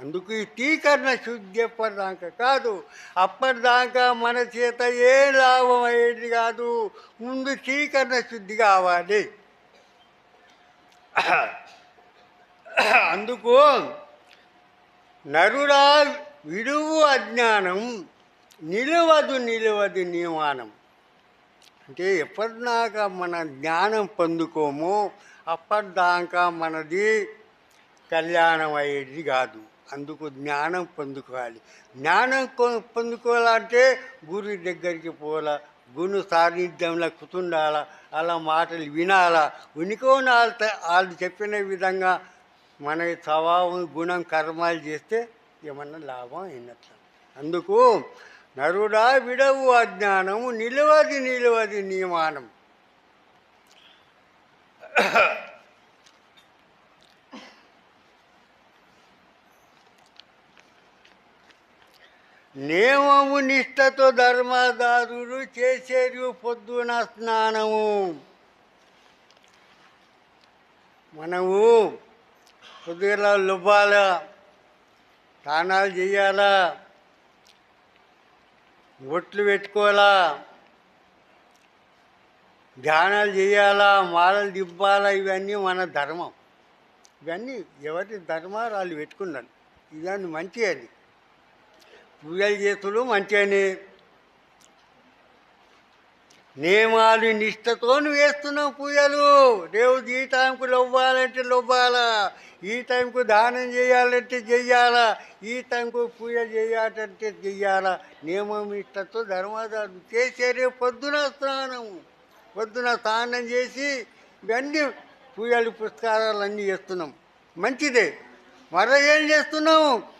అందుకు ఈ టీకరణ శుద్ధి ఎప్పటిదాకా కాదు అప్పటిదాకా మన చేత ఏ లాభం అయ్యేది కాదు ముందు టీకర్ణ శుద్ధి కావాలి. అందుకు నరుడా విడువు అజ్ఞానం నిలవదు నిలవదు నియమానం అంటే ఎప్పటిదాకా మన జ్ఞానం పొందుకోమో అప్పటిదాకా మనది కళ్యాణం అయ్యేది కాదు. అందుకు జ్ఞానం పొందుకోవాలి. జ్ఞానం కొ- పొందుకోవాలంటే గురు దగ్గరికి పోవాలా గురు సాన్నిధ్యంలో కుతుండాలా అలా మాటలు వినాలా. ఉనికోని వాళ్ళ వాళ్ళు చెప్పిన విధంగా మన స్వభావం గుణం కర్మాలు చేస్తే ఏమన్నా లాభం అయినట్లు. అందుకు నరుడా విడవు అజ్ఞానము నిలవది నిలవది నియమానం నియమము నిష్టతో ధర్మదారులు చేసేరు పొద్దున స్నానము. మనము పొద్దున లుబ్బాలా స్నానాలు చేయాలా? బొట్లు పెట్టుకోవాలా? ధ్యానాలు చేయాలా? మాలలు దిబ్బాలా ఇవన్నీ మన ధర్మం. ఇవన్నీ ఎవరి ధర్మాలు వాళ్ళు పెట్టుకున్నారు ఇవన్నీ మంచి అది పూజలు చేతులు మంచిగానే. నియమాలు నిష్టతో వేస్తున్నాం పూజలు. దేవుడు ఈ టైంకు లొవ్వాలంటే లొవ్వాలా ఈ టైంకు దానం చేయాలంటే చెయ్యాలా ఈ టైంకు పూజ చేయాలంటే చెయ్యాలా నియమం నిష్టతో ధర్మదాలు చేసేరే పొద్దున స్నానం. పొద్దున స్నానం చేసి ఇవన్నీ పూజలు పుస్తకాలు అన్నీ చేస్తున్నాం. మంచిదే. మరో ఏం చేస్తున్నాము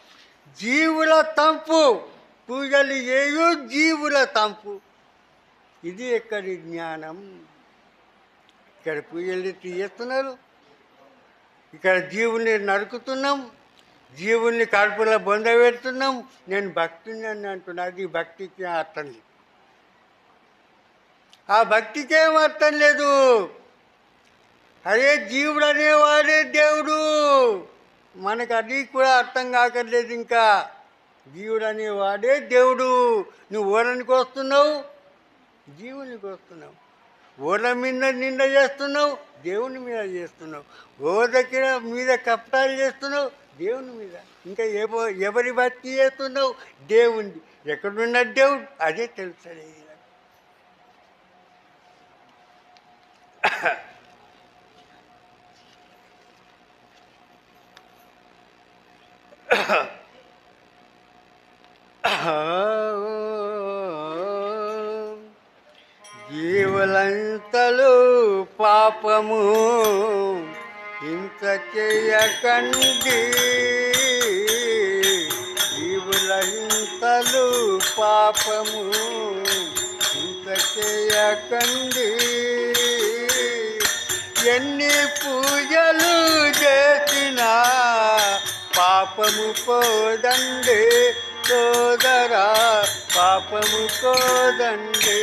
జీవుల తంపు. పూజలు చేయు జీవుల తంపు. ఇది ఎక్కడి జ్ఞానం? ఇక్కడ పూజలు ఎత్తి ఇక్కడ జీవుని నరుకుతున్నాం. జీవుల్ని కడుపులో బొంద పెడుతున్నాం. నేను భక్తుని అని అంటున్నా. అది భక్తికి అర్థం లేదు. ఆ భక్తికేం అర్థం లేదు? అరే జీవుడు అనేవాడే దేవుడు. మనకు అది కూడా అర్థం కాకర్లేదు ఇంకా. జీవుడు అనేవాడే దేవుడు. నువ్వు ఊరనికి వస్తున్నావు జీవునికి వస్తున్నావు. ఊర్ల మీద నింద చేస్తున్నావు దేవుని మీద చేస్తున్నావు. ఓదకి మీద కప్తాలు చేస్తున్నావు దేవుని మీద. ఇంకా ఎవరి భక్తి చేస్తున్నావు? దేవుని ఎక్కడున్న దేవుడు? అదే తెలుసలేదు జీవులంతలు పాపము ఇంత చేయకండి జీవులంతలు పాపము ఇంత చేయకండి ఎన్ని పూజలు చేసినా పాపము కోదండే సోదరా పాపము కోదండే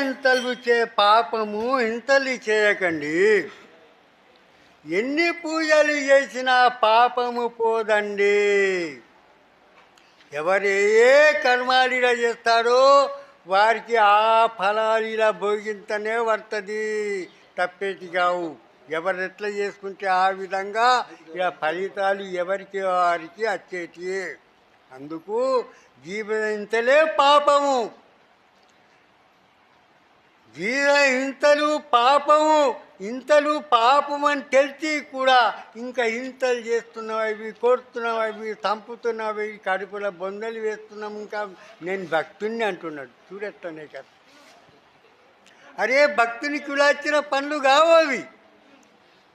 ఇంతలు చే పాపము ఇంతలు చేయకండి. ఎన్ని పూజలు చేసినా పాపము పోదండి. ఎవరు ఏ కర్మాలిలా చేస్తారో వారికి ఆ ఫలాలు ఇలా భోగించనే పడుతుంది తప్పేటి కావు. ఎవరు ఎట్లా చేసుకుంటే ఆ విధంగా ఇలా ఫలితాలు ఎవరికి వారికి వచ్చేటి అందుకు జీవించలే పాపము. జీవ ఇంతలు పాపము ఇంతలు పాపం అని తెలిసి కూడా ఇంకా ఇంతలు చేస్తున్నావు అవి కొడుతున్నావు అవి చంపుతున్నావు అవి కడుపులో బొందలు వేస్తున్నాం ఇంకా నేను భక్తుణ్ణి అంటున్నాడు. చూడెట్టనే కదా అరే భక్తునికి వచ్చిన పనులు కావు అవి.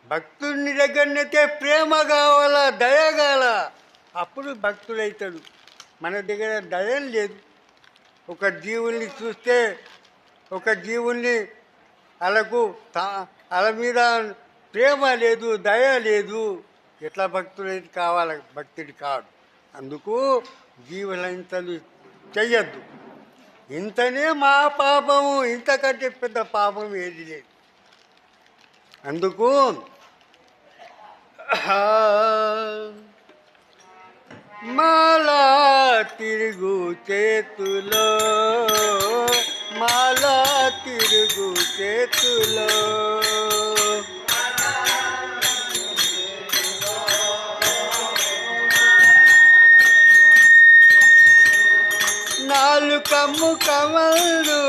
భక్తుని దగ్గరనైతే ప్రేమ కావాలా దయ కావాల? అప్పుడు భక్తుడవుతాడు మన దగ్గర దయం లేదు. ఒక జీవుల్ని చూస్తే ఒక జీవుల్ని అలాకు తా అలా మీద ప్రేమ లేదు దయ లేదు. ఎట్లా భక్తుడైతే కావాలి భక్తుడి కాడు. అందుకు జీవుల ఇంతలు చెయ్యొద్దు. ఇంతనే మా పాపము ఇంతకంటే పెద్ద పాపం ఏది లేదు. అందుకు మాలా తిరుగు చేతులో మాల తిరుగు చేతులో. నాలుకమ్ము కమందు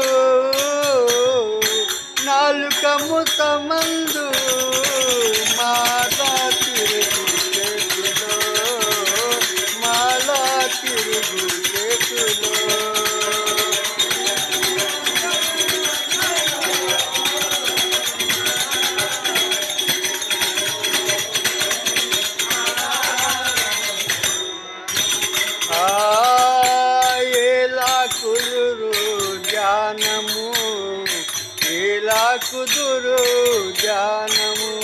నాలుకము తమందు ధ్యానము ఎలా కుదురు ధ్యానము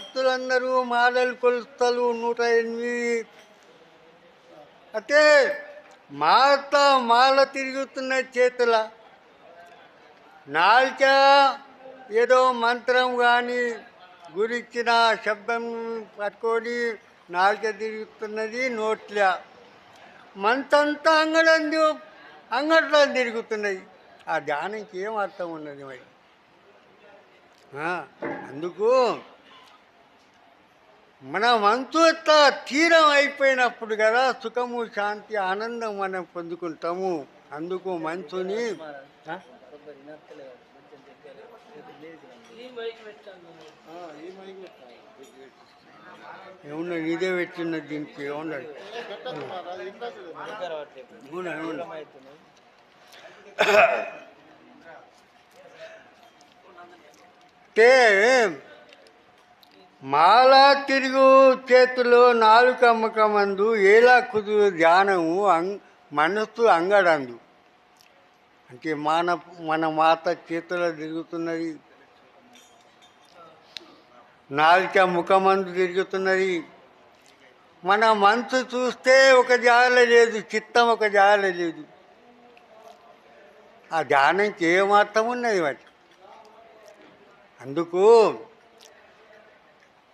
భక్తులందరూ మాలలు కొలతలు నూట ఎనిమిది. అయితే మాత మాల తిరుగుతున్న చేతుల నాల్చ ఏదో మంత్రం కానీ గురించిన శబ్దం పట్టుకొని నాలుక తిరుగుతున్నది నోట్ల. మంతంతా అంగడంది అంగట్లో తిరుగుతున్నది. ఆ ధ్యానంకి ఏం అర్థం ఉన్నది మరి? ఆ, అందుకు మన మనసు తీరం అయిపోయినప్పుడు కదా సుఖము శాంతి ఆనందం మనం పొందుకుంటాము. అందుకు మంచుని ఆ? ఏమన్నా నీదే పెట్టిన దీనికి ఏమన్నా? అంటే మాల తిరుగు చేతిలో నాలుక ఎలా ఏలా కుదు ధ్యానము అంగ్ మనస్సు అంగడందు. అంటే మన మన మాత చేతిలో తిరుగుతున్నది. నాలుక ముఖమందు తిరుగుతున్నది. మన మనసు చూస్తే ఒక జాల లేదు చిత్తం ఒక జాల లేదు. ఆ ధ్యానంకి ఏమాత్రం ఉన్నది వాటి. అందుకు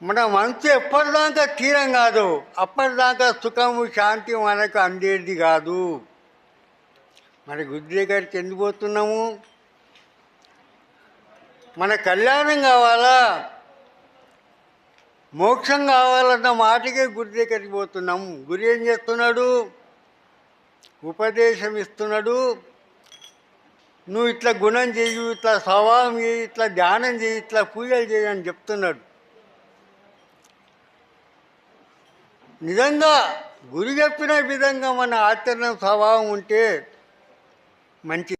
మన మనసు ఎప్పటిదాకా తీరం కాదు. అప్పటిదాకా సుఖము శాంతి మనకు అందేది కాదు. మన గుడి దగ్గరికి ఎందుకు పోతున్నాము? మన కళ్యాణం కావాలా? మోక్షం కావాలన్న మాటకే గుడి దగ్గరికి పోతున్నాము. గురి ఏం చేస్తున్నాడు? ఉపదేశం ఇస్తున్నాడు. నువ్వు ఇట్లా గుణం చెయ్యి ఇట్లా స్వభావం చేయి ఇట్లా ధ్యానం చేయి ఇట్లా పూజలు చేయి అని చెప్తున్నాడు. నిజంగా గురి చెప్పిన విధంగా మన ఆచరణ స్వభావం ఉంటే మంచి